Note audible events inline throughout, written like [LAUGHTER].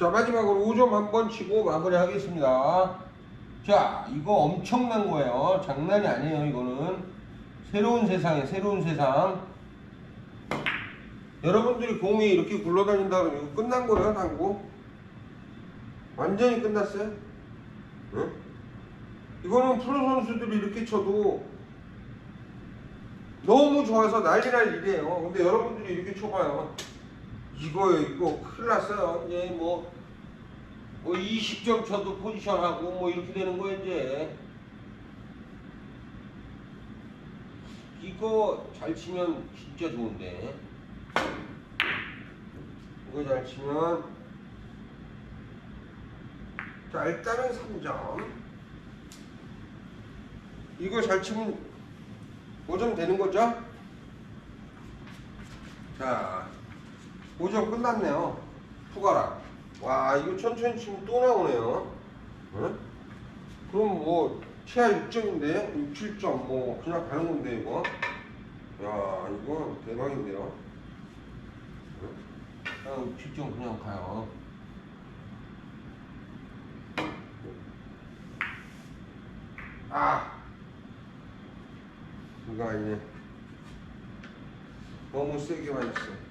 자 마지막으로 5점 한 번 치고 마무리 하겠습니다. 자 이거 엄청난 거예요. 장난이 아니에요 이거는. 새로운 세상에 새로운 세상. 여러분들이 공이 이렇게 굴러다닌다 그러면 이거 끝난 거예요 당구? 완전히 끝났어요? 응? 이거는 프로 선수들이 이렇게 쳐도 너무 좋아서 난리 날 일이에요. 근데 여러분들이 이렇게 쳐봐요 이거 이거 큰일 났어요. 이제 뭐, 뭐 20점 쳐도 포지션하고 뭐 이렇게 되는 거예요 이제. 이거 잘 치면 진짜 좋은데. 이거 잘 치면 자 일단은 3점. 이거 잘 치면 5점 되는 거죠? 자. 5점 끝났네요. 푸가라. 와, 이거 천천히 치면 또 나오네요. 응? 그럼 뭐, 최하 6점인데, 6, 7점, 뭐, 그냥 가는 건데, 이거. 야, 이거 대박인데요. 응? 그냥 6, 7점 그냥 가요. 아! 이거 아니네. 너무 세게 맞았어.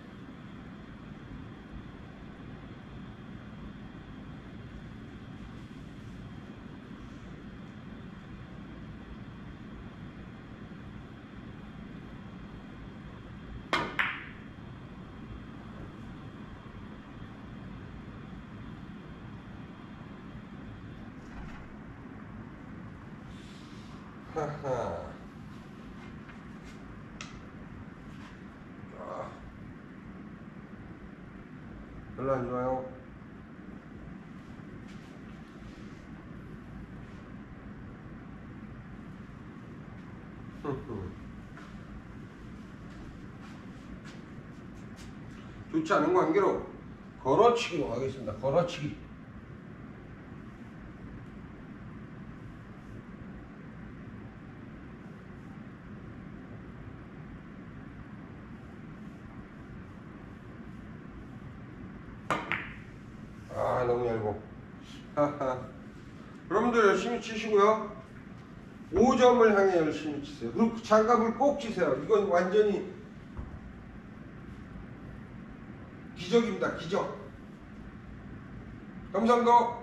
하하. 아. 별로 안 좋아요. [LAUGHS] 좋지 않은 관계로 걸어치기로 하겠습니다. 걸어치기. 아 너무 얇고 하하 [LAUGHS] 여러분들 열심히 치시고요. 5점을 향해 열심히 치세요. 그리고 장갑을 꼭 치세요. 이건 완전히 기적입니다. 기적. 감사합니다